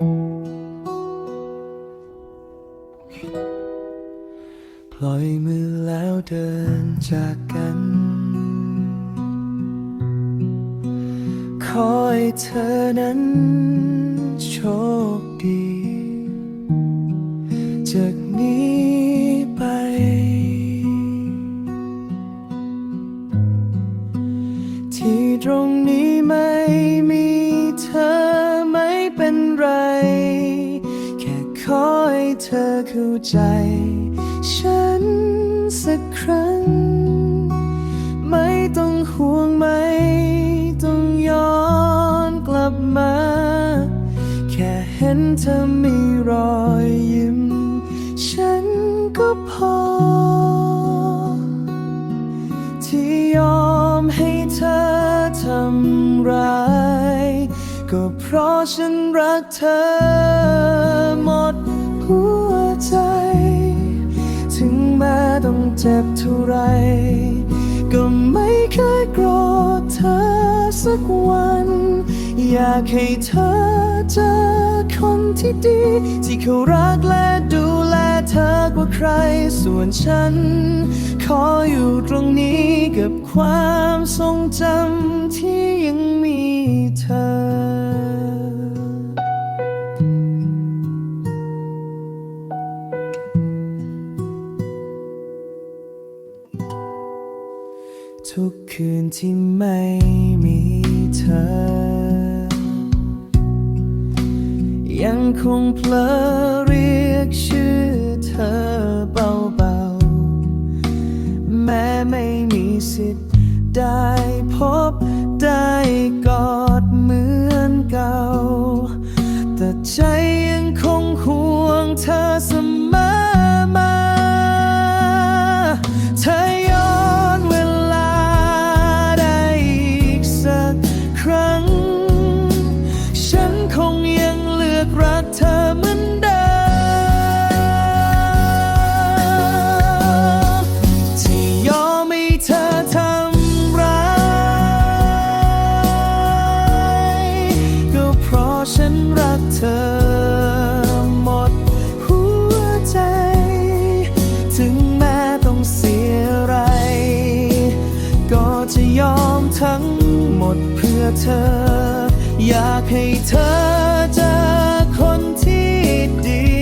ปล่อยมือแล้วเดินจากกัน ขอให้เธอนั้นโชคดีจาก เธอเข้าใจ ฉันสักครั้ง ไม่ต้องห่วงไม่ต้องย้อนกลับมา แค่เห็นเธอมีรอยยิ้ม ฉันก็พอ ที่ยอมให้เธอทำร้าย ก็เพราะฉันรักเธอหมด ต้องเจ็บเท่าไร ก็ไม่เคยโกรธเธอสักวัน อยากให้เธอเจอคนที่ดี ที่เขารักและดูแลเธอกว่าใคร ส่วนฉัน ขออยู่ตรงนี้กับความทรงจำที่ยังมีเธอ ทุกคืนที่ไม่มีเธอ ยังคงเพลอเรียกชื่อเธอเบาๆ แม้ไม่มีสิทธิ์ได้พบได้กอดเหมือนเก่า แต่ใจยังคงห่วงเธอเส ทั้งหมดเพื่อเธอ อยากให้เธอเจอคนที่ดี